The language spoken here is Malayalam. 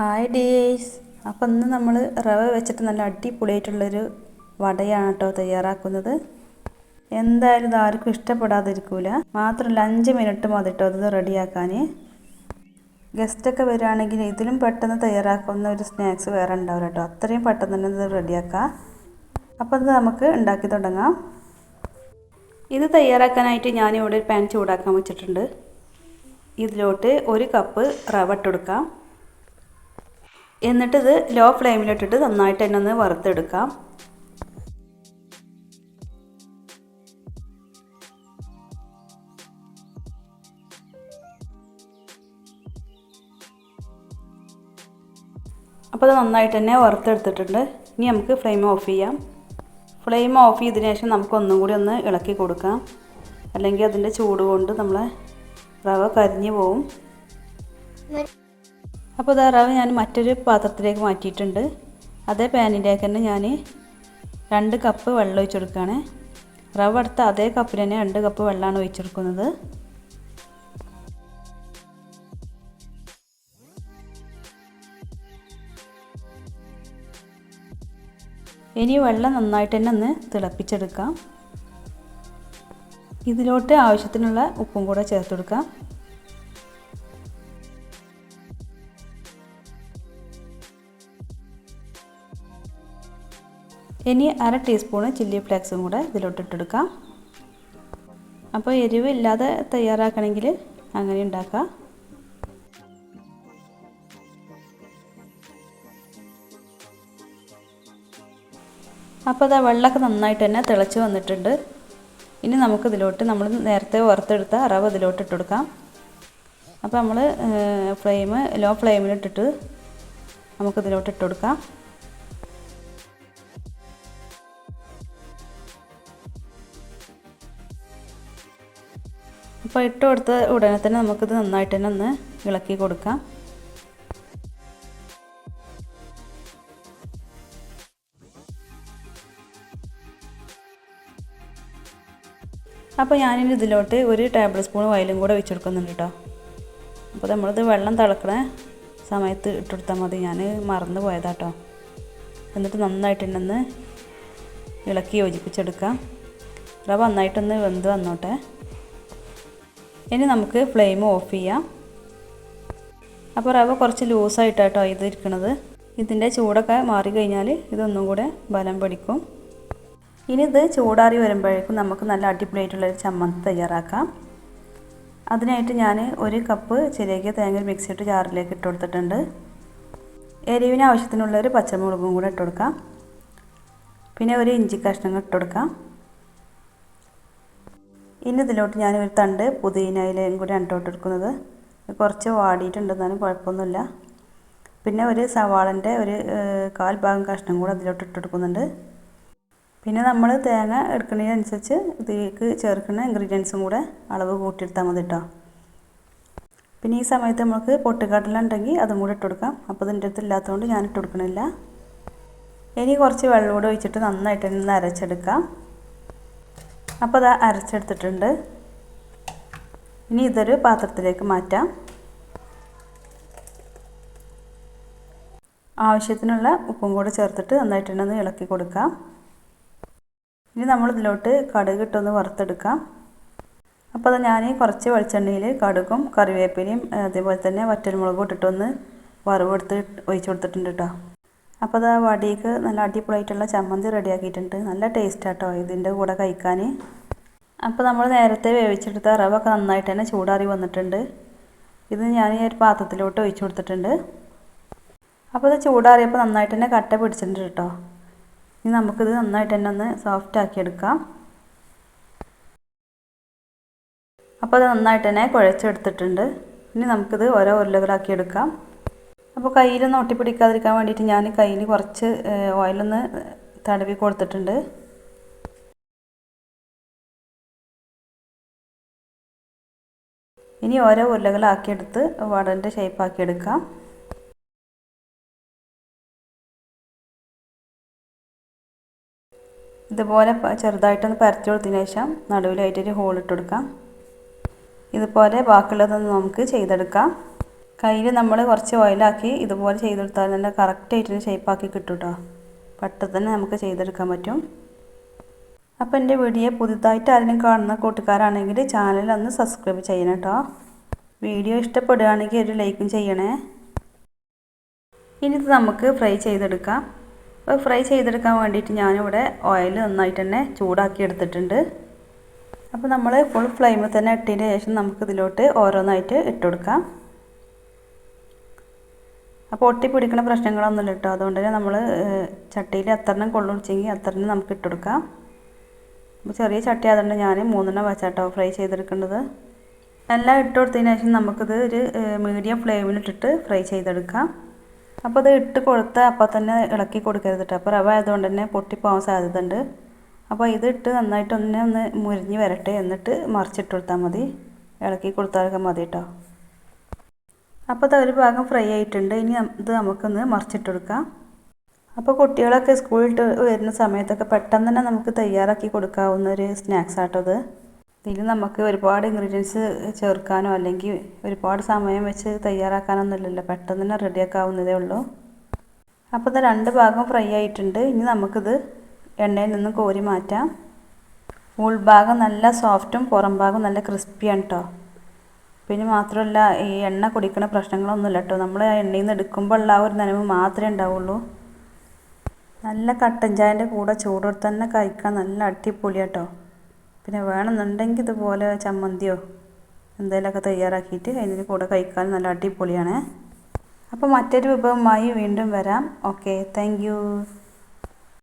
ഹായ് ഡേയ്സ് അപ്പം ഇന്ന് നമ്മൾ റവ വെച്ചിട്ട് നല്ല അടിപൊളിയായിട്ടുള്ളൊരു വടയാണ് കേട്ടോ തയ്യാറാക്കുന്നത്. എന്തായാലും ഇത് ആർക്കും ഇഷ്ടപ്പെടാതിരിക്കൂല. മാത്രമല്ല അഞ്ച് മിനിറ്റ് മതി കേട്ടോ ഇത് റെഡിയാക്കാൻ ഗസ്റ്റൊക്കെ വരികയാണെങ്കിൽ ഇതിലും പെട്ടെന്ന് തയ്യാറാക്കുന്ന ഒരു സ്നാക്സ് വേറെ ഉണ്ടാവില്ല കേട്ടോ. അത്രയും പെട്ടെന്ന് തന്നെ ഇത് റെഡിയാക്കാം. അപ്പോൾ ഇത് നമുക്ക് ഉണ്ടാക്കി തുടങ്ങാം. ഇത് തയ്യാറാക്കാനായിട്ട് ഞാനിവിടെ ഒരു പാൻ ചൂടാക്കാൻ വെച്ചിട്ടുണ്ട്. ഇതിലോട്ട് ഒരു കപ്പ് റവ ഇട്ടെടുക്കാം എന്നിട്ടിത് ലോ ഫ്ലെയിമിലിട്ടിട്ട് നന്നായിട്ട് തന്നെ ഒന്ന് വറുത്തെടുക്കാം. അപ്പോൾ അത് നന്നായിട്ട് തന്നെ വറുത്തെടുത്തിട്ടുണ്ട്. ഇനി നമുക്ക് ഫ്ലെയിം ഓഫ് ചെയ്യാം. ഫ്ലെയിം ഓഫ് ചെയ്തതിന് ശേഷം നമുക്ക് ഒന്നും കൂടി ഒന്ന് ഇളക്കി കൊടുക്കാം. അല്ലെങ്കിൽ അതിന്റെ ചൂട് കൊണ്ട് നമ്മളെ റവ കരിഞ്ഞു പോവും. അപ്പോൾ താറാവ് റവ ഞാൻ മറ്റൊരു പാത്രത്തിലേക്ക് മാറ്റിയിട്ടുണ്ട്. അതേ പാനിലേക്ക് തന്നെ ഞാൻ രണ്ട് കപ്പ് വെള്ളം ഒഴിച്ചെടുക്കുകയാണ്. റവ എടുത്ത അതേ കപ്പിൽ തന്നെ രണ്ട് കപ്പ് വെള്ളമാണ് ഒഴിച്ചെടുക്കുന്നത്. ഇനി വെള്ളം നന്നായിട്ട് തന്നെ ഒന്ന് തിളപ്പിച്ചെടുക്കാം. ഇതിലോട്ട് ആവശ്യത്തിനുള്ള ഉപ്പും കൂടെ ചേർത്ത് ഇനി അര ടീസ്പൂണ് ചില്ലി ഫ്ലേക്സും കൂടെ ഇതിലോട്ട് ഇട്ടെടുക്കാം. അപ്പോൾ എരിവ് ഇല്ലാതെ തയ്യാറാക്കണമെങ്കിൽ അങ്ങനെ ഉണ്ടാക്കാം. അപ്പോൾ അതാ വെള്ളമൊക്കെ നന്നായിട്ട് തന്നെ തിളച്ച് വന്നിട്ടുണ്ട്. ഇനി നമുക്കിതിലോട്ട് നമ്മൾ നേരത്തെ വറുത്തെടുത്ത അറവ് ഇതിലോട്ട് ഇട്ടെടുക്കാം. അപ്പോൾ നമ്മൾ ഫ്ലെയിം ലോ ഫ്ലെയിമിലിട്ടിട്ട് നമുക്ക് ഇതിലോട്ട് അപ്പോൾ ഇട്ട് കൊടുത്ത ഉടനെ തന്നെ നമുക്കിത് നന്നായിട്ട് തന്നെ ഒന്ന് ഇളക്കി കൊടുക്കാം. അപ്പോൾ ഞാനിനി ഇതിലോട്ട് ഒരു ടേബിൾ സ്പൂൺ വയലും കൂടെ വെച്ച് കൊടുക്കുന്നുണ്ട് കേട്ടോ അപ്പോൾ നമ്മളിത് വെള്ളം തിളക്കണ സമയത്ത് ഇട്ടെടുത്താൽ മതി. ഞാൻ മറന്നു പോയതാട്ടോ എന്നിട്ട് നന്നായിട്ടുണ്ടെന്ന് ഇളക്കി യോജിപ്പിച്ചെടുക്കാം. റവ നന്നായിട്ടൊന്ന് വെന്ത് വന്നോട്ടെ. ഇനി നമുക്ക് ഫ്ലെയിം ഓഫ് ചെയ്യാം. അപ്പോൾ റവ കുറച്ച് ലൂസായിട്ടാട്ടോ ഇത് ഇതിന്റെ ചൂടൊക്കെ മാറിക്കഴിഞ്ഞാൽ ഇതൊന്നും കൂടെ ബലം പിടിക്കും. ഇനി ഇത് ചൂടാറി വരുമ്പോഴേക്കും നമുക്ക് നല്ല അടിപൊളിയായിട്ടുള്ളൊരു ചമ്മന്തി തയ്യാറാക്കാം. അതിനായിട്ട് ഞാൻ ഒരു കപ്പ് ചെറിയ തേങ്ങ മിക്സിയിട്ട് ജാറിലേക്ക് ഇട്ട് കൊടുത്തിട്ടുണ്ട്. എരിവിന് ആവശ്യത്തിനുള്ളൊരു പച്ചമുളകും കൂടെ ഇട്ട് കൊടുക്കാം. പിന്നെ ഒരു ഇഞ്ചി കഷ്ണങ്ങൾ ഇട്ട് കൊടുക്കാം. ഇനി ഇതിലോട്ട് ഞാൻ ഒരു തണ്ട് പുതിനയിലയും കൂടി അണ്ടോട്ട് എടുക്കുന്നത്. കുറച്ച് വാടിയിട്ടുണ്ടെന്നാലും കുഴപ്പമൊന്നുമില്ല. പിന്നെ ഒരു സവാളന്റെ ഒരു കാൽ ഭാഗം കഷ്ണം കൂടെ അതിലോട്ട് ഇട്ടെടുക്കുന്നുണ്ട് പിന്നെ നമ്മൾ തേങ്ങ എടുക്കുന്നതിനനുസരിച്ച് ഇതിലേക്ക് ചേർക്കുന്ന ഇൻഗ്രീഡിയൻസും കൂടെ അളവ് കൂട്ടിയെടുത്താൽ മതി കേട്ടോ പിന്നെ ഈ സമയത്ത് നമുക്ക് പൊട്ടുകടല ഉണ്ടെങ്കിൽ അതും കൂടെ ഇട്ടുകൊടുക്കാം അപ്പോൾ ഇതിന്റെ അടുത്ത് ഇല്ലാത്തതുകൊണ്ട് ഞാൻ ഇട്ടുകൊടുക്കണില്ല ഇനി കുറച്ച് വെള്ളം കൂടെ ഒഴിച്ചിട്ട് നന്നായിട്ട് ഒന്ന് അരച്ചെടുക്കാം. അപ്പോൾ അത് അരച്ചെടുത്തിട്ടുണ്ട്. ഇനി ഇതൊരു പാത്രത്തിലേക്ക് മാറ്റാം. ആവശ്യത്തിനുള്ള ഉപ്പും കൂടെ ചേർത്തിട്ട് നന്നായിട്ടൊന്ന് ഇളക്കി കൊടുക്കാം. ഇനി നമ്മൾ ഇതിലോട്ട് കടുക് ഇട്ടൊന്ന് വറുത്തെടുക്കാം. അപ്പോൾ അത് ഞാൻ കുറച്ച് വെളിച്ചെണ്ണയിൽ കടുകും കറിവേപ്പിലയും അതേപോലെ തന്നെ വറ്റൽമുളകും ഇട്ടിട്ടൊന്ന് വറവെടുത്ത് ഒഴിച്ചു കൊടുത്തിട്ടുണ്ട് കേട്ടോ അപ്പോൾ അത് വടിക്ക് നല്ല അടിപൊളിയായിട്ടുള്ള ചമ്മന്തി റെഡിയാക്കിയിട്ടുണ്ട്. നല്ല ടേസ്റ്റ് ആട്ടോ ഇതിന്റെ കൂടെ കഴിക്കാൻ അപ്പോൾ നമ്മൾ നേരത്തെ വേവിച്ചെടുത്ത റവ ഒക്കെ നന്നായിട്ട് തന്നെ ചൂടാറി വന്നിട്ടുണ്ട്. ഇത് ഞാൻ ഒരു പാത്രത്തിലോട്ട് ഒഴിച്ചു കൊടുത്തിട്ടുണ്ട്. അപ്പോൾ ഇത് ചൂടാറിയപ്പോൾ നന്നായിട്ട് തന്നെ കട്ട പിടിച്ചിട്ടുണ്ട് കേട്ടോ ഇനി നമുക്കിത് നന്നായിട്ട് തന്നെ ഒന്ന് സോഫ്റ്റ് ആക്കി എടുക്കാം. അപ്പോൾ അത് നന്നായിട്ട് തന്നെ കുഴച്ചെടുത്തിട്ടുണ്ട്. ഇനി നമുക്കിത് ഓരോ ഉരുളകളാക്കി എടുക്കാം. അപ്പോൾ കയ്യിലൊന്നും ഒട്ടിപ്പിടിക്കാതിരിക്കാൻ വേണ്ടിയിട്ട് ഞാൻ കയ്യിൽ കുറച്ച് ഓയിലൊന്ന് തടവി കൊടുത്തിട്ടുണ്ട്. ഇനി ഓരോ ഉരുളകളാക്കിയെടുത്ത് വടന്റെ ഷേപ്പാക്കി എടുക്കാം. ഇതുപോലെ ചെറുതായിട്ടൊന്ന് പരത്തി കൊടുത്തതിന് ശേഷം നടുവിലായിട്ടൊരു ഹോൾ ഇട്ട് കൊടുക്കാം. ഇതുപോലെ ബാക്കിയുള്ളതൊന്ന് നമുക്ക് ചെയ്തെടുക്കാം. കയ്യിൽ നമ്മൾ കുറച്ച് ഓയിലാക്കി ഇതുപോലെ ചെയ്തെടുത്താൽ നല്ല കറക്റ്റായിട്ട് ഷേപ്പാക്കി കിട്ടും കേട്ടോ പെട്ടെന്ന് തന്നെ നമുക്ക് ചെയ്തെടുക്കാൻ പറ്റും. അപ്പോൾ എന്റെ വീഡിയോ പുതുതായിട്ട് ആരെങ്കിലും കാണുന്ന കൂട്ടുകാരാണെങ്കിൽ ചാനൽ ഒന്ന് സബ്സ്ക്രൈബ് ചെയ്യണം കേട്ടോ വീഡിയോ ഇഷ്ടപ്പെടുകയാണെങ്കിൽ ഒരു ലൈക്കും ചെയ്യണേ. ഇനി ഇത് നമുക്ക് ഫ്രൈ ചെയ്തെടുക്കാം. അപ്പോൾ ഫ്രൈ ചെയ്തെടുക്കാൻ വേണ്ടിയിട്ട് ഞാനിവിടെ ഓയിൽ നന്നായിട്ട് തന്നെ ചൂടാക്കി എടുത്തിട്ടുണ്ട്. അപ്പോൾ നമ്മൾ ഫുൾ ഫ്ലെയിമിൽ തന്നെ ഇട്ടതിന് ശേഷം നമുക്കിതിലോട്ട് ഓരോന്നായിട്ട് ഇട്ട് കൊടുക്കാം. അപ്പോൾ ഒട്ടിപ്പിടിക്കുന്ന പ്രശ്നങ്ങളൊന്നുമില്ല കേട്ടോ. അതുകൊണ്ട് തന്നെ നമ്മൾ ചട്ടിയിൽ എത്രണ്ണം കൊള്ളുവെച്ചെങ്കിൽ അത്രണ്ണം നമുക്ക് ഇട്ട് കൊടുക്കാം. അപ്പോൾ ചെറിയ ചട്ടി ആയതുകൊണ്ട് ഞാൻ മൂന്നെണ്ണം വെച്ചാട്ടോ ഫ്രൈ ചെയ്തെടുക്കേണ്ടത്. എല്ലാം ഇട്ട് കൊടുത്തതിന് ശേഷം നമുക്കിത് ഒരു മീഡിയം ഫ്ലെയിമിലിട്ടിട്ട് ഫ്രൈ ചെയ്തെടുക്കാം. അപ്പോൾ ഇത് ഇട്ട് കൊടുത്ത് അപ്പോൾ തന്നെ ഇളക്കി കൊടുക്കരുത് കേട്ടോ. അപ്പോൾ റവ ആയതുകൊണ്ട് തന്നെ പൊട്ടിപ്പോകാൻ സാധ്യത ഉണ്ട് അപ്പോൾ ഇത് ഇട്ട് നന്നായിട്ട് ഒന്ന് ഒന്ന് മുരിഞ്ഞ് വരട്ടെ. എന്നിട്ട് മറിച്ചിട്ട് കൊടുത്താൽ മതി. ഇളക്കി കൊടുത്താലൊക്കെ മതി കേട്ടോ. അപ്പോൾ അത് ഒരു ഭാഗം ഫ്രൈ ആയിട്ടുണ്ട്. ഇനി ഇത് നമുക്കൊന്ന് മറിച്ചിട്ട് കൊടുക്കാം അപ്പോൾ കുട്ടികളൊക്കെ സ്കൂളിൽ വരുന്ന സമയത്തൊക്കെ പെട്ടെന്ന് തന്നെ നമുക്ക് തയ്യാറാക്കി കൊടുക്കാവുന്ന ഒരു സ്നാക്സ് ആട്ടോ അത് ഇതിൽ നമുക്ക് ഒരുപാട് ഇൻഗ്രീഡിയൻസ് ചേർക്കാനോ അല്ലെങ്കിൽ ഒരുപാട് സമയം വെച്ച് തയ്യാറാക്കാനൊന്നും ഇല്ലല്ലോ. പെട്ടെന്ന് തന്നെ റെഡിയാക്കാവുന്നതേ ഉള്ളൂ. അപ്പോൾ ഇത് രണ്ട് ഭാഗം ഫ്രൈ ആയിട്ടുണ്ട്. ഇനി നമുക്കിത് എണ്ണയിൽ നിന്ന് കോരി മാറ്റാം. ഉൾഭാഗം നല്ല സോഫ്റ്റും പുറം ഭാഗം നല്ല ക്രിസ്പിയാണ് കേട്ടോ പിന്നെ മാത്രമല്ല ഈ എണ്ണ കുടിക്കുന്ന പ്രശ്നങ്ങളൊന്നുമില്ല കേട്ടോ നമ്മൾ ആ എണ്ണയിൽ നിന്ന് എടുക്കുമ്പോൾ ഉള്ള ആ ഒരു നനവ് മാത്രമേ ഉണ്ടാവുള്ളൂ. നല്ല കട്ടൻ ചായന്റെ കൂടെ ചൂടോടെ തന്നെ കഴിക്കാൻ നല്ല അടിപൊളിയാട്ടോ പിന്നെ വേണമെന്നുണ്ടെങ്കിൽ ഇതുപോലെ ചമ്മന്തിയോ എന്തെങ്കിലുമൊക്കെ തയ്യാറാക്കിയിട്ട് അതിന്റെ കൂടെ കഴിക്കാൻ നല്ല അടിപൊളിയാണ്. അപ്പോൾ മറ്റൊരു വിഭവമായി വീണ്ടും വരാം. Okay thank